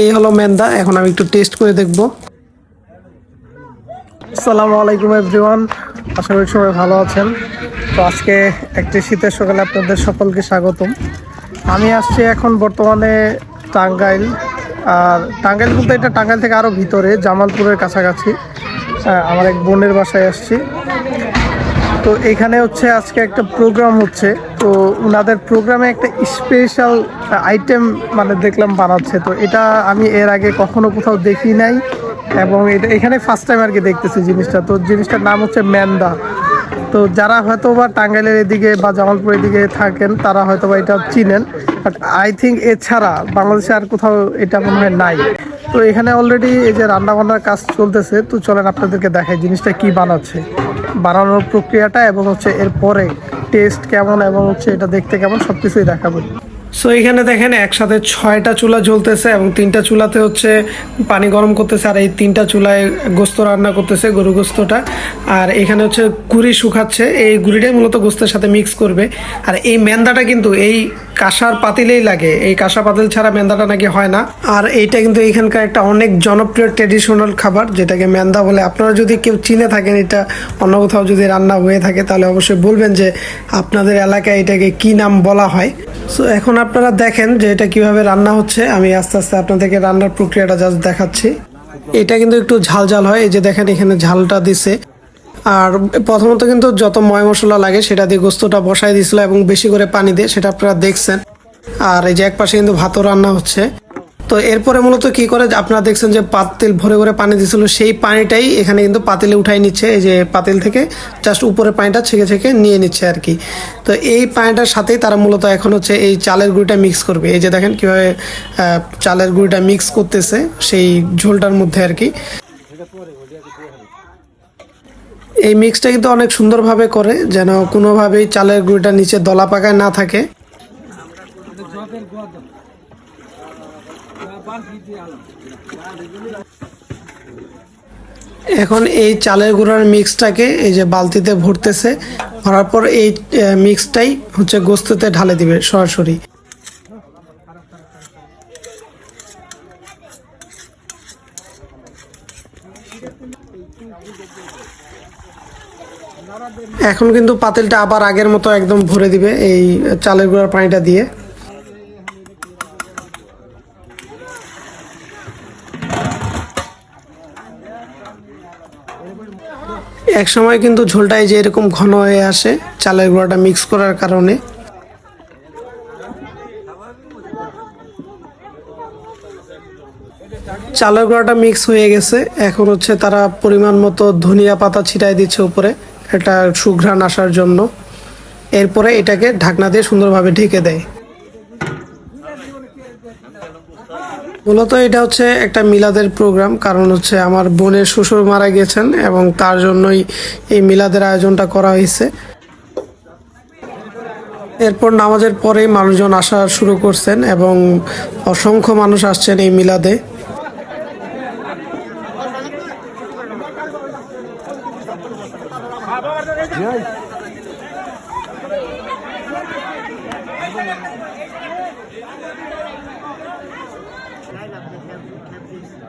এই হলো মেন্দা এখন আমি একটু টেস্ট করে দেখব। আসসালামু আলাইকুম এভরিওয়ান আশা করি সবাই ভালো আছেন। তো আজকে একটি শীতের সকালে আপনাদের সকলকে স্বাগতম। আমি আসছি এখন বর্তমানে টাঙ্গাইল, আর টাঙ্গাইল বলতে এটা টাঙ্গাইল থেকে আরও ভিতরে, জামালপুরের কাছাকাছি। আমার এক বোনের বাসায় আসছি। তো এখানে হচ্ছে আজকে একটা প্রোগ্রাম হচ্ছে। তো ওনাদের প্রোগ্রামে একটা স্পেশাল আইটেম মানে দেখলাম বানাচ্ছে। তো এটা আমি এর আগে কখনো কোথাও দেখি নাই এবং এটা এখানে ফার্স্ট টাইম আর কি দেখতেছি জিনিসটা। তো জিনিসটার নাম হচ্ছে ম্যান্দা। তো যারা হয়তো বা টাঙ্গাইলের এদিকে বা জামালপুর এদিকে থাকেন, তারা হয়তো বা এটা চিনেন। বাট আই থিঙ্ক এছাড়া বাংলাদেশে আর কোথাও এটা মনে হয় নাই। তো এখানে অলরেডি এই যে রান্না বান্নার কাজ চলতেছে, তো চলেন আপনাদেরকে দেখাই জিনিসটা কি বানাচ্ছে। বানানোর প্রক্রিয়াটা এবং হচ্ছে এরপরে টেস্ট কেমন এবং হচ্ছে এটা দেখতে কেমন সব কিছুই দেখাবো। সো এখানে দেখেন একসাথে ছয়টা চুলা জ্বলতেছে এবং তিনটা চুলাতে হচ্ছে পানি গরম করতেছে আর এই তিনটা চুলায় গোস্ত রান্না করতেছে গরু গোস্তটা। আর এখানে হচ্ছে গুড়ি শুকাচ্ছে। এই গুড়িটাই মূলত গোস্তের সাথে মিক্স করবে। আর এই মেন্দাটা কিন্তু এই কাঁসার পাতিলেই লাগে। এই কাঁসা পাতিল ছাড়া মেন্দাটা নাকি হয় না। আর এইটা কিন্তু এখানকার একটা অনেক জনপ্রিয় ট্রেডিশনাল খাবার, যেটাকে মেন্দা বলে। আপনারা যদি কেউ চিনে থাকেন এটা, অন্য কোথাও যদি রান্না হয়ে থাকে, তাহলে অবশ্যই বলবেন যে আপনাদের এলাকায় এটাকে কি নাম বলা হয়। সো এখন আপনারা দেখেন যে এটা কীভাবে রান্না হচ্ছে। আমি আস্তে আস্তে আপনাদেরকে রান্নার প্রক্রিয়াটা জাস্ট দেখাচ্ছি। এটা কিন্তু একটু ঝাল ঝাল হয়। এই যে দেখেন এখানে ঝালটা দিছে। আর প্রথমত কিন্তু যত ময় মশলা লাগে, সেটা দিয়ে গোস্তটা বসাই দিছিল এবং বেশি করে পানি দিয়ে সেটা আপনারা দেখছেন। আর এই যে এক পাশে কিন্তু ভাতও রান্না হচ্ছে। তো এরপরে মূলত কি করে? আপনারা দেখছেন যে পাতিল ভরে ভরে পানি দিছিল, সেই পানিটাই এখানে কিন্তু পাতিলে উঠাই নিচ্ছে, এই যে পাতিল থেকে জাস্ট উপরে পানিটা ছেঁকে ছেঁকে নিয়ে নিচ্ছে আর কি। তো এই পানিটার সাথেই তারা মূলত এখন হচ্ছে এই চালের গুঁড়িটা মিক্স করবে। এই যে দেখেন কীভাবে চালের গুঁড়িটা মিক্স করতেছে সেই ঝোলটার মধ্যে আর কি। এই মিক্সটা কিন্তু অনেক সুন্দরভাবে করে, যেন কোনোভাবেই চালের গুঁড়িটা নিচে দলা পাকায় না থাকে। এখন এই চালের গুঁড়ার মিক্সটাকে এই যে বালতিতে ভরতেছে, ভরার পর এই মিক্সটাই হচ্ছে গোস্ততে ঢালে দিবে সরাসরি। এখন কিন্তু পাতিলটা আবার আগের মতো একদম ভরে দিবে এই চালের গুঁড়ার পানিটা দিয়ে। এক সময় কিন্তু ঝোলটা এই যে এরকম ঘন হয়ে আসে, চালের গুঁড়াটা মিক্স করার কারণে। চালের গুঁড়াটা মিক্স হয়ে গেছে। এখন হচ্ছে তারা পরিমাণ মতো ধনিয়া পাতা ছিটাই দিচ্ছে উপরে। এটা সুঘ্রাণ আসার জন্য। এরপরে এটাকে ঢাকনা দিয়ে সুন্দরভাবে ঢেকে দেয়। মূলত এটা হচ্ছে একটা মিলাদের প্রোগ্রাম, কারণ হচ্ছে আমার বোনের শ্বশুর মারা গেছেন এবং তার জন্যই এই মিলাদের আয়োজনটা করা হয়েছে। এরপর নামাজের পরেই মানুষজন আসা শুরু করছেন এবং অসংখ্য মানুষ আসছেন এই মিলাদে।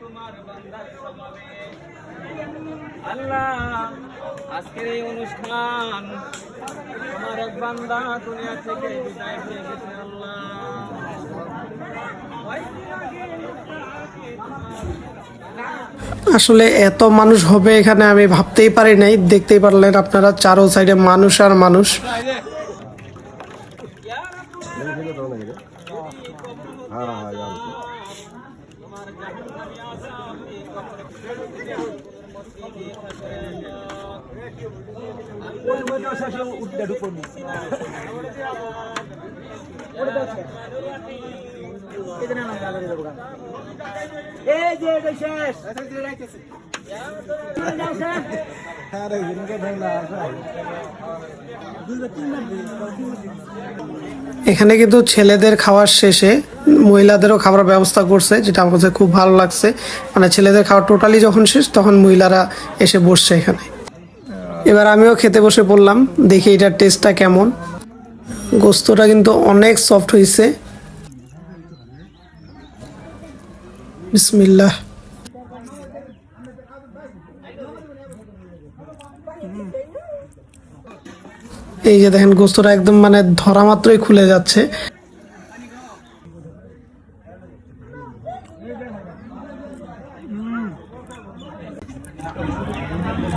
তোমার বান্দার আল্লাহ, আজকের এই অনুষ্ঠান তোমার এক বান্দা দুনিয়া থেকে বিদায় হয়ে গেছে, আল্লাহ। আসলে এত মানুষ হবে এখানে আমি ভাবতেই পারি নাই দেখতেই পারলেন আপনারা চারো সাইডে মানুষ আর মানুষ হ্যাঁ হ্যাঁ এখানে কিন্তু ছেলেদের খাওয়ার শেষে মহিলাদেরও খাবার ব্যবস্থা করছে, যেটা আমার কাছে খুব ভালো লাগছে। মানে ছেলেদের খাওয়া টোটালি যখন শেষ, তখন মহিলারা এসে বসছে এখানে। এবার আমিও খেতে বসে পড়লাম, দেখি এটার টেস্টটা কেমন। গোস্তটা কিন্তু অনেক সফট হয়েছে বিসমিল্লাহ। এই যে দেখেন, গোস্তটা একদম মানে ধরা মাত্রই খুলে যাচ্ছে।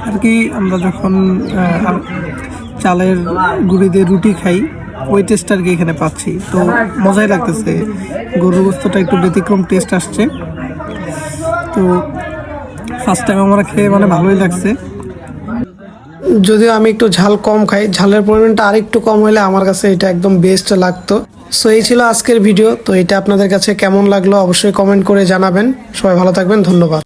আর কি, আমরা যখন চালের গুঁড়ি দিয়ে রুটি খাই, ওই টেস্ট আর কি এখানে পাচ্ছি। তো মজাই লাগতেছে। গরুর গোস্তটা একটু ব্যতিক্রম টেস্ট আসছে। তো ফার্স্ট টাইম আমরা খেয়ে মানে ভালোই লাগছে। যদিও আমি একটু ঝাল কম খাই, ঝালের পরিমাণটা আরেকটু কম হলে আমার কাছে এটা একদম বেস্ট লাগতো। সো এই ছিল আজকের ভিডিও তো এটা আপনাদের কাছে কেমন লাগল অবশ্যই কমেন্ট করে জানাবেন। সবাই ভালো থাকবেন, ধন্যবাদ।